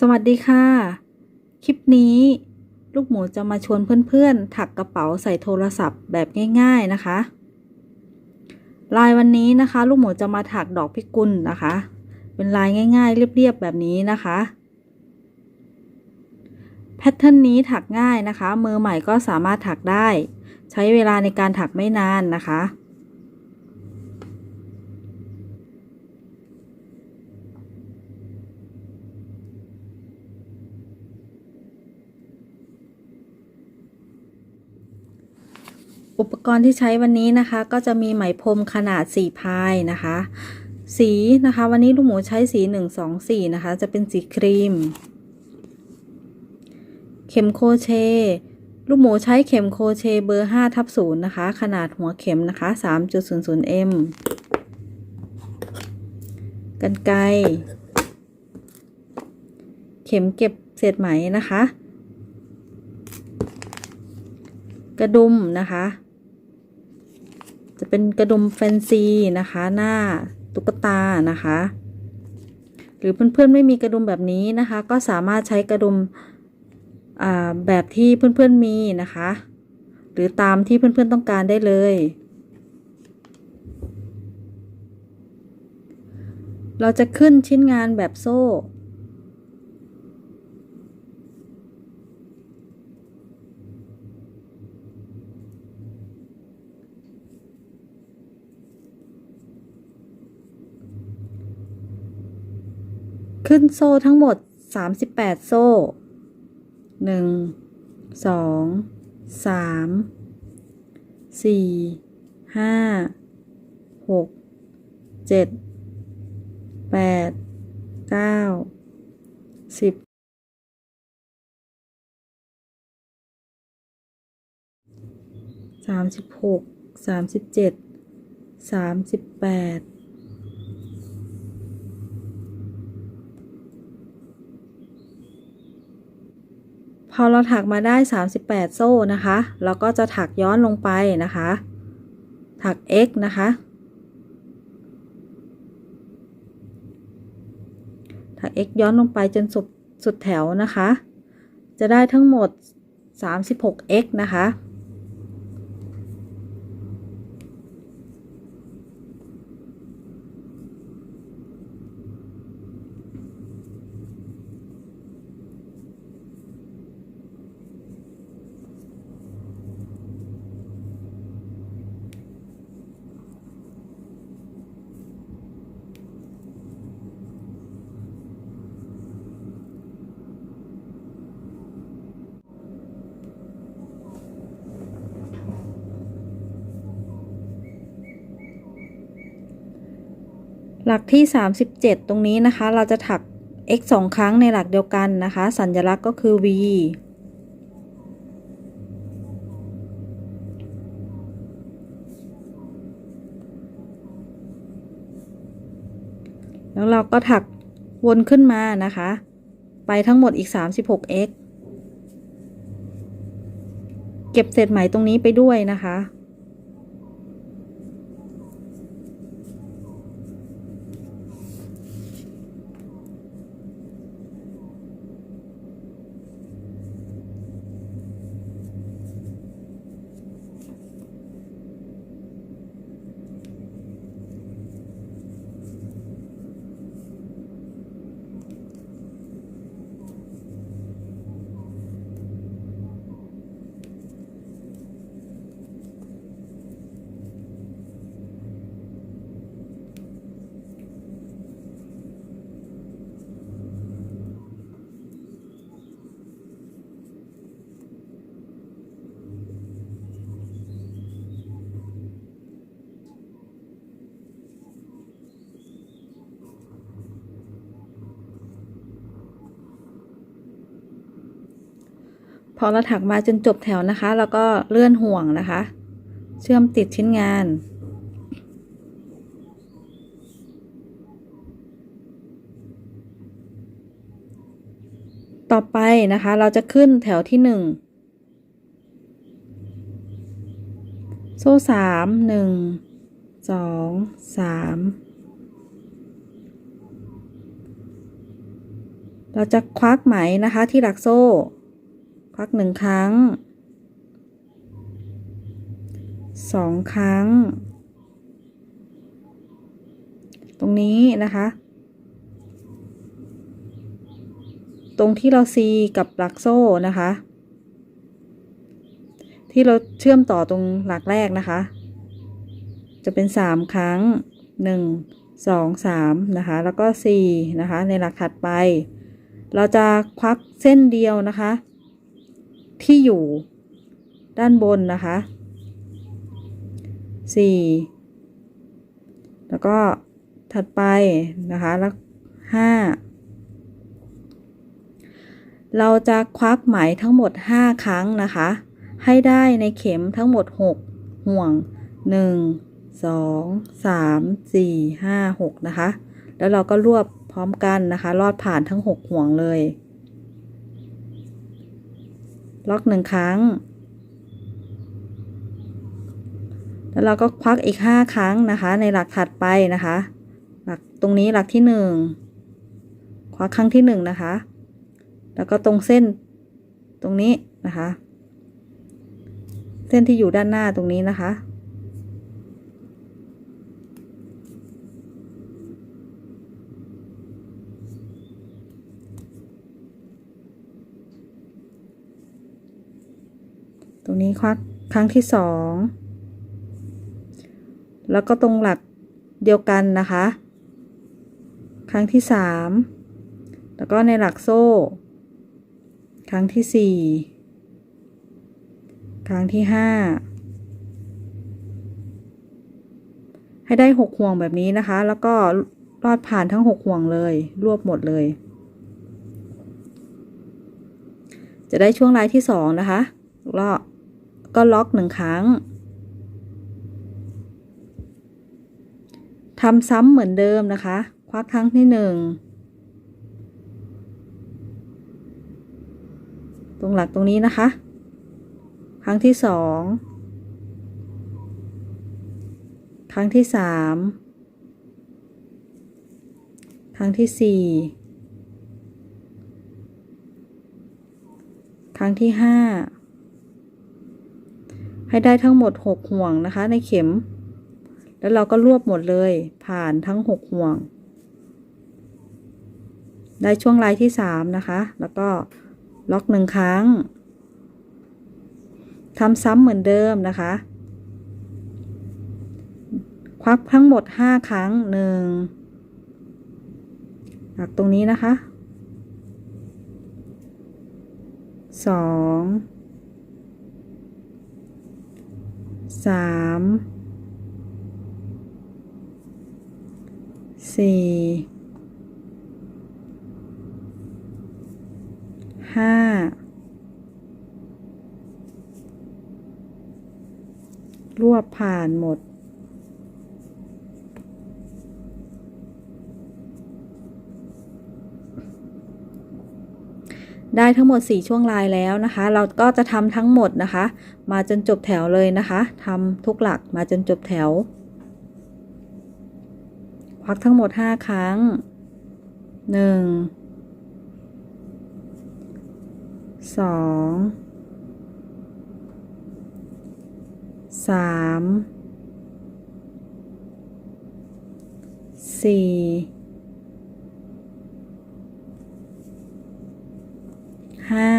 สวัสดีค่ะ คลิปนี้ ลูกหมูจะมาชวนเพื่อนๆ ถักกระเป๋าใส่โทรศัพท์แบบง่าย ๆนะคะ ลายวันนี้นะคะ ลูกหมูจะมาถักดอกพิกุลนะคะ เป็นลายง่าย ๆ เรียบๆแบบนี้นะคะ แพทเทิร์นนี้ถักง่ายนะคะ มือใหม่ก็สามารถถักได้ ใช้เวลาในการถักไม่นานนะคะ อุปกรณ์ที่ใช้วันนี้นะคะ ก็จะมีไหมพรมขนาด 4 พายนะคะ สีนะคะ วันนี้ลูกหมูใช้สี 1 2 4 นะคะ จะเป็นสีครีม เข็มโคเช ลูกหมูใช้เข็มโคเชเบอร์5ทับ0นะคะ ขนาดหัวเข็มนะคะ 3.00 m กันไกเข็มเก็บเศษไหมนะคะ กระดุมนะคะ จะเป็นกระดุมแฟนซีนะคะหน้าตุ๊กตานะคะ หรือเพื่อนๆไม่มีกระดุมแบบนี้นะคะ ก็สามารถใช้กระดุมแบบที่เพื่อนๆมีนะคะ หรือตามที่เพื่อนๆต้องการได้เลย เราจะขึ้นชิ้นงานแบบโซ่ ขึ้นโซ่ทั้งหมด 38 โซ่ 1 2 3 4 5 6 7 8 9 10 36 37 38 พอเราถักมาได้ 38 โซ่นะคะเราก็จะถักย้อนลงไปนะคะ ถัก x นะคะ ถัก x ย้อนลงไปจนสุดสุดแถวนะคะ จะได้ทั้งหมด 36x นะคะ ห ลักที่ 37 ตรงนี้นะคะ เราจะถัก x 2 ครั้งในหลักเดียวกันนะคะ สัญลักษณ์ก็คือ v แล้วเราก็ถักวนขึ้นมานะคะ ไปทั้งหมดอีก 36x เก็บเศษไหมตรงนี้ไปด้วยนะคะ อเราถักมาจนจบแถวนะคะ แล้วก็เลื่อนห่วงนะคะ เชื่อมติดชิ้นงาน ต่อไปนะคะเราจะขึ้นแถวที่หนึ่งโซ่สามหนึ่งสองสามเราจะควักไหมนะคะที่หลักโซ่ ควักหนึ่งครั้งสองครั้ง ตรงนี้นะคะ ตรงที่เราซีกับหลักโซ่นะคะ ที่เราเชื่อมต่อตรงหลักแรกนะคะ จะเป็นสามครั้งหนึ่งสองสามนะคะ แล้วก็สี่นะคะ ในหลักถัดไป เราจะควักเส้นเดียวนะคะ ที่อยู่ด้านบนนะคะสี่แล้วก็ถัดไปนะคะ แล้วห้าเราจะควักไหมทั้งหมด 5 ครั้งนะคะ ให้ได้ในเข็มทั้งหมด 6 ห่วง 1 2 3 4 5 6 นะคะ แล้วเราก็รวบพร้อมกันนะคะ ลอดผ่านทั้ง 6 ห่วงเลย ล็อกหนึ่งครั้ง แล้วเราก็ควักอีก5ครั้งนะคะ ในหลักถัดไปนะคะ หลักตรงนี้หลักที่1ควักครั้งที่1นะคะ แล้วก็ตรงเส้นตรงนี้นะคะ เส้นที่อยู่ด้านหน้าตรงนี้นะคะ ตรงนี้ควักครั้งที่สองแล้วก็ตรงหลักเดียวกันนะคะ ครั้งที่สามแล้วก็ในหลักโซ่ ครั้งที่สี่ครั้งที่ห้าให้ได้หกห่วงแบบนี้นะคะ แล้วก็ลอดผ่านทั้งหกห่วงเลย รวบหมดเลย จะได้ช่วงลายที่สองนะคะล้ว ก็ล็อกหนึ่งครั้งทำซ้ำเหมือนเดิมนะคะ ควักครั้งที่หนึ่งตรงหลักตรงนี้นะคะ ครั้งที่สองครั้งที่สามครั้งที่สี่ครั้งที่ห้า ให้ได้ทั้งหมดหกห่วงนะคะ ในเข็ม แล้วเราก็รวบหมดเลย ผ่านทั้งหกห่วง ได้ช่วงลายที่สามนะคะ แล้วก็ล็อกหนึ่งครั้งทำซ้ำเหมือนเดิมนะคะ ควักทั้งหมดห้าครั้งหนึ่งหลักตรงนี้นะคะสอง สามสี่ห้ารวบผ่านหมด ได้ทั้งหมด 4 ช่วงลายแล้วนะคะ เราก็จะทำทั้งหมดนะคะ มาจนจบแถวเลยนะคะทำทุกหลักมาจนจบแถว ควักทั้งหมด 5 ครั้ง 1 2 3 4 ห้า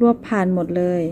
รวบผ่านหมดเลย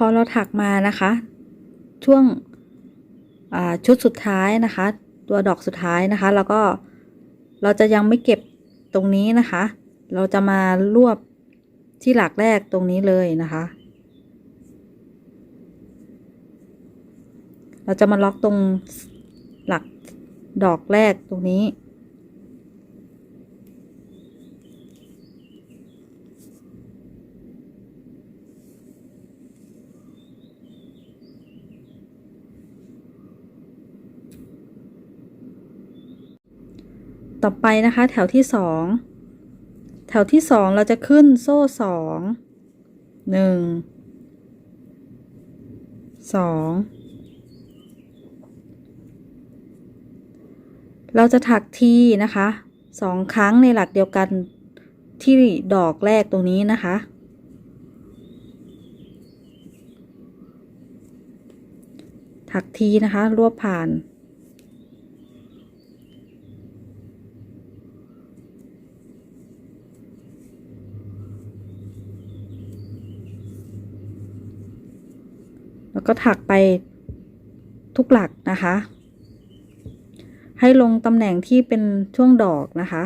พอเราถักมานะคะ ช่วงชุดสุดท้ายนะคะ ตัวดอกสุดท้ายนะคะแล้วก็เราจะยังไม่เก็บตรงนี้นะคะ เราจะมารวบที่หลักแรกตรงนี้เลยนะคะ เราจะมาล็อกตรงหลักดอกแรกตรงนี้ ต่อไปนะคะแถวที่สองแถวที่สองเราจะขึ้นโซ่สองหนึ่งสองเราจะถักทีนะคะสองครั้งในหลักเดียวกันที่ดอกแรกตรงนี้นะคะ ถักทีนะคะรวบผ่าน ก็ถักไปทุกหลักนะคะ ให้ลงตำแหน่งที่เป็นช่วงดอกนะคะ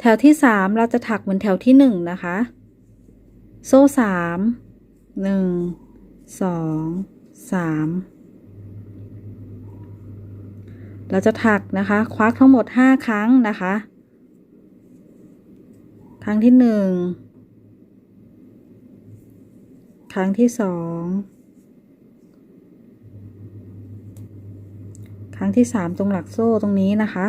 แถวที่สามเราจะถักเหมือนแถวที่หนึ่งนะคะ โซ่สามหนึ่งสองสามเราจะถักนะคะ ควักทั้งหมดห้าครั้งนะคะ ครั้งที่หนึ่งครั้งที่สองครั้งที่สามตรงหลักโซ่ตรงนี้นะคะ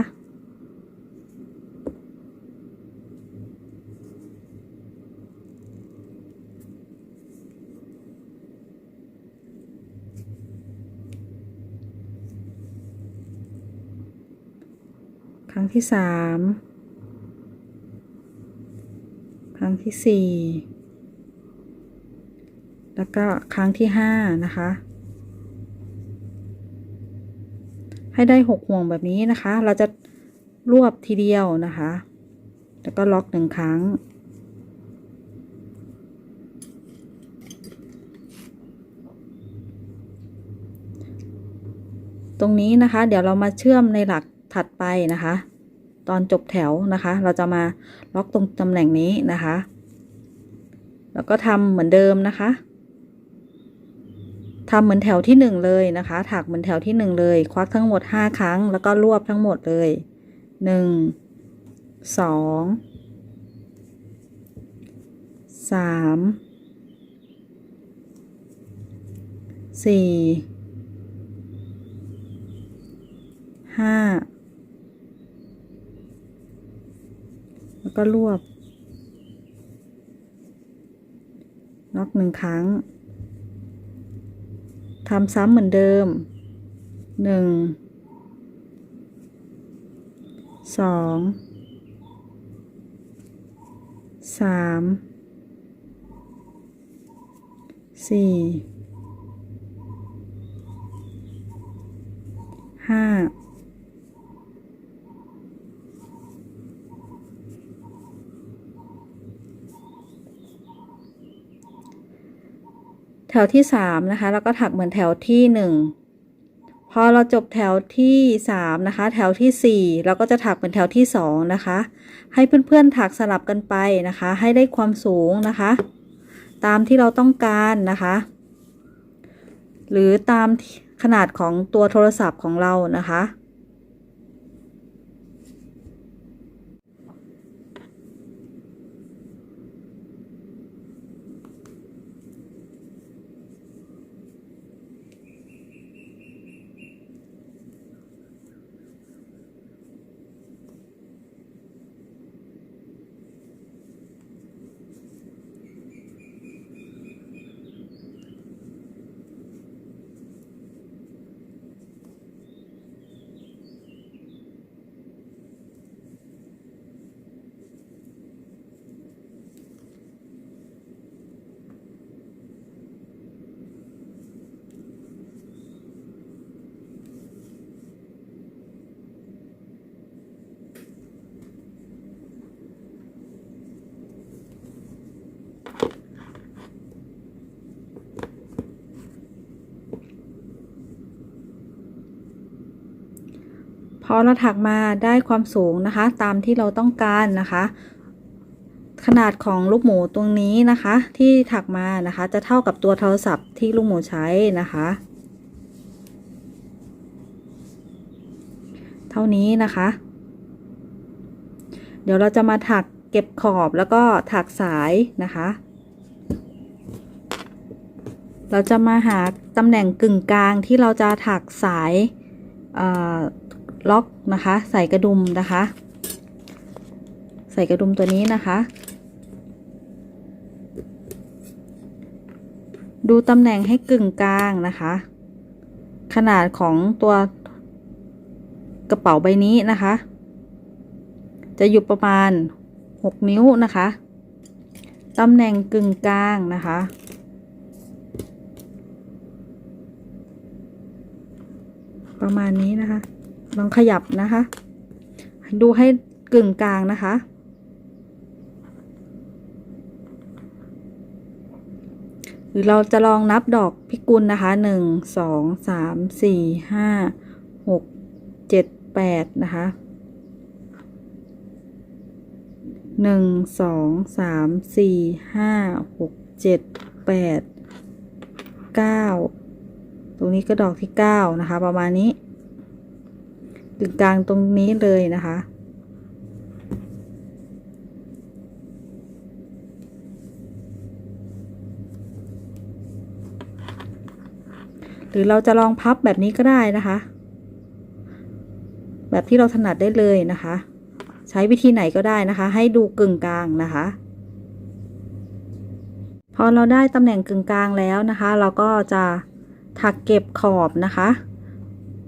ที่สามครั้งที่สี่แล้วก็ครั้งที่ห้านะคะ ให้ได้หกห่วงแบบนี้นะคะ เราจะรวบทีเดียวนะคะ แล้วก็ล็อกหนึ่งครั้งตรงนี้นะคะ เดี๋ยวเรามาเชื่อมในหลักถัดไปนะคะ ตอนจบแถวนะคะ เราจะมาล็อกตรงตำแหน่งนี้นะคะ แล้วก็ทำเหมือนเดิมนะคะทำเหมือนแถวที่ 1 เลยนะคะ ถักเหมือนแถวที่ 1 เลย ควักทั้งหมด 5 ครั้ง แล้วก็รวบทั้งหมดเลย 1 2 3 4 5 แล้วก็รวบ น็อกหนึ่งครั้งทำซ้ำเหมือนเดิมหนึ่งสองสามสี่ห้า แถวที่สามนะคะ แล้วก็ถักเหมือนแถวที่หนึ่งพอเราจบแถวที่สามนะคะ แถวที่สี่เราก็จะถักเป็นแถวที่สองนะคะ ให้เพื่อนๆถักสลับกันไปนะคะ ให้ได้ความสูงนะคะ ตามที่เราต้องการนะคะ หรือตามขนาดของตัวโทรศัพท์ของเรานะคะ พ อเราถักมาได้ความสูงนะคะ ตามที่เราต้องการนะคะ ขนาดของลูกหมูตรงนี้นะคะ ที่ถักมานะคะ จะเท่ากับตัวโทรศัพท์ที่ลูกหมูใช้นะคะ เท่านี้นะคะ เดี๋ยวเราจะมาถักเก็บขอบแล้วก็ถักสายนะคะ เราจะมาหาตำแหน่งกึ่งกลางที่เราจะถักสาย ล็อกนะคะ ใส่กระดุมนะคะ ใส่กระดุมตัวนี้นะคะ ดูตำแหน่งให้กึ่งกลางนะคะ ขนาดของตัวกระเป๋าใบนี้นะคะ จะอยู่ประมาณ 6 นิ้วนะคะตำแหน่งกึ่งกลางนะคะ ประมาณนี้นะคะ ลองขยับนะคะ ดูให้กึ่งกลางนะคะ หรือเราจะลองนับดอกพิกุลนะคะหนึ่งสองสามสี่ห้าหกเจ็ดแปดนะคะหนึ่งสองสามสี่ห้าหกเจ็ดแปดเก้าตรงนี้ก็ดอกที่เก้านะคะ ประมาณนี้ กึ่งกลางตรงนี้เลยนะคะ หรือเราจะลองพับแบบนี้ก็ได้นะคะ แบบที่เราถนัดได้เลยนะคะ ใช้วิธีไหนก็ได้นะคะ ให้ดูกึ่งกลางนะคะพอเราได้ตำแหน่งกึ่งกลางแล้วนะคะ เราก็จะถักเก็บขอบนะคะ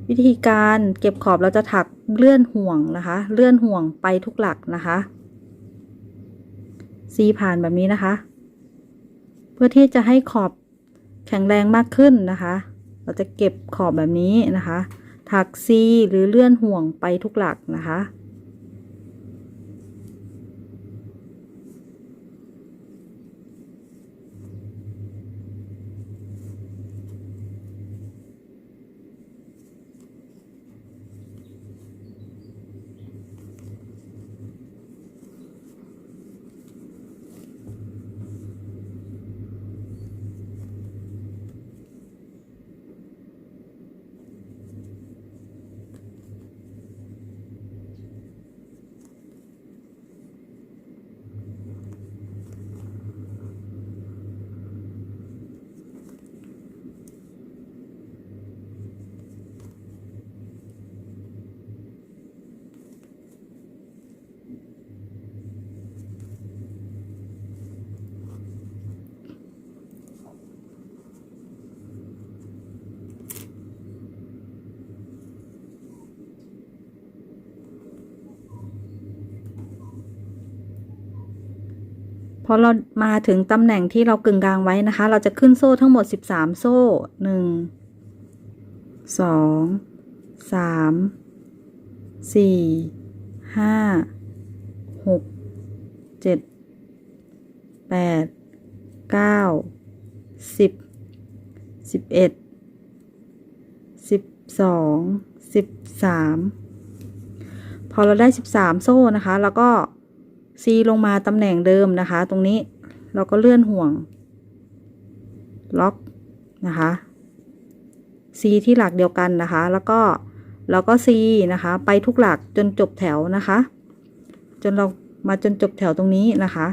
วิธีการเก็บขอบเราจะถักเลื่อนห่วงนะคะ เลื่อนห่วงไปทุกหลักนะคะซีผ่านแบบนี้นะคะ เพื่อที่จะให้ขอบแข็งแรงมากขึ้นนะคะ เราจะเก็บขอบแบบนี้นะคะ ถักซีหรือเลื่อนห่วงไปทุกหลักนะคะ พอเรามาถึงตำแหน่งที่เรากึ่งกลางไว้นะคะ เราจะขึ้นโซ่ทั้งหมด 13 โซ่ 1 2 3 4 5 6 7 8 9 10 11 12 13 พอเราได้ 13 โซ่นะคะ แล้วก็ C ลงมาตำแหน่งเดิมนะคะ ตรงนี้เราก็เลื่อนห่วง ล็อกนะคะ C ที่หลักเดียวกันนะคะ แล้วก็เราก็ C นะคะ ไปทุกหลักจนจบแถวนะคะ จนเรามาจนจบแถวตรงนี้นะคะ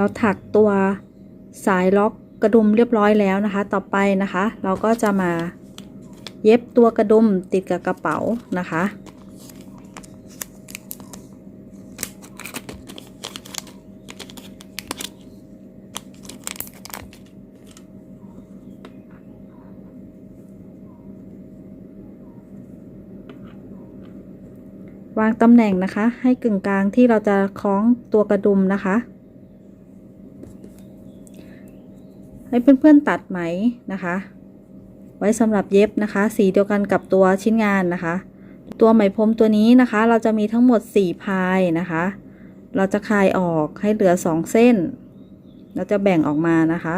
เราถักตัวสายล็อกกระดุมเรียบร้อยแล้วนะคะ ต่อไปนะคะ เราก็จะมาเย็บตัวกระดุมติดกับกระเป๋านะคะ วางตำแหน่งนะคะ ให้กึ่งกลางที่เราจะคล้องตัวกระดุมนะคะ ให้เพื่อนๆตัดไหมนะคะ ไว้สำหรับเย็บนะคะ สีเดียวกันกับตัวชิ้นงานนะคะ ตัวไหมพรมตัวนี้นะคะ เราจะมีทั้งหมด 4 พายนะคะ เราจะคลายออกให้เหลือ 2 เส้น เราจะแบ่งออกมานะคะ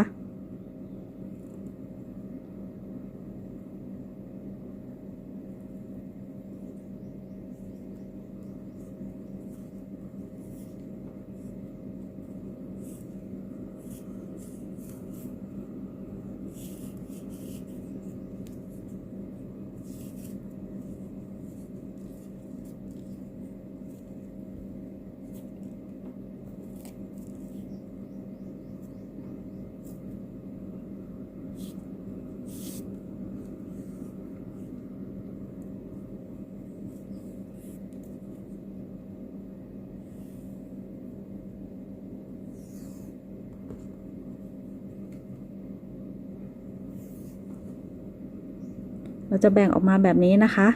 เราจะแบ่งออกมาแบบนี้นะคะ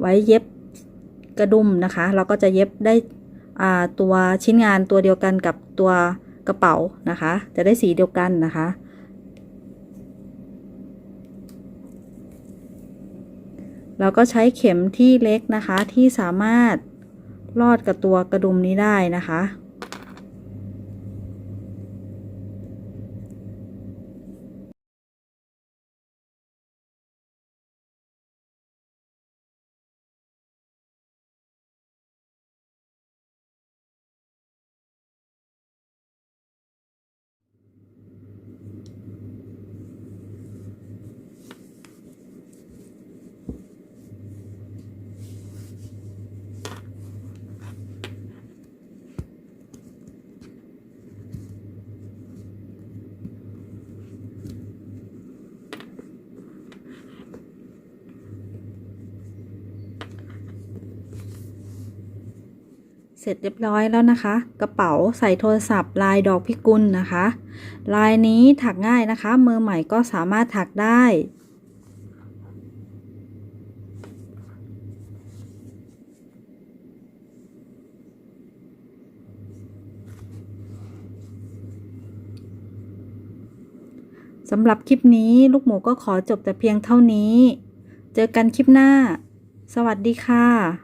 ไว้เย็บกระดุมนะคะ เราก็จะเย็บได้ตัวชิ้นงานตัวเดียวกันกับตัวกระเป๋านะคะ จะได้สีเดียวกันนะคะ เราก็ใช้เข็มที่เล็กนะคะที่สามารถลอดกับตัวกระดุมนี้ได้นะคะ เสร็จเรียบร้อยแล้วนะคะ กระเป๋าใส่โทรศัพท์ลายดอกพิกุลนะคะ ลายนี้ถักง่ายนะคะ มือใหม่ก็สามารถถักได้สำหรับคลิปนี้ลูกหมูก็ขอจบแต่เพียงเท่านี้ เจอกันคลิปหน้า สวัสดีค่ะ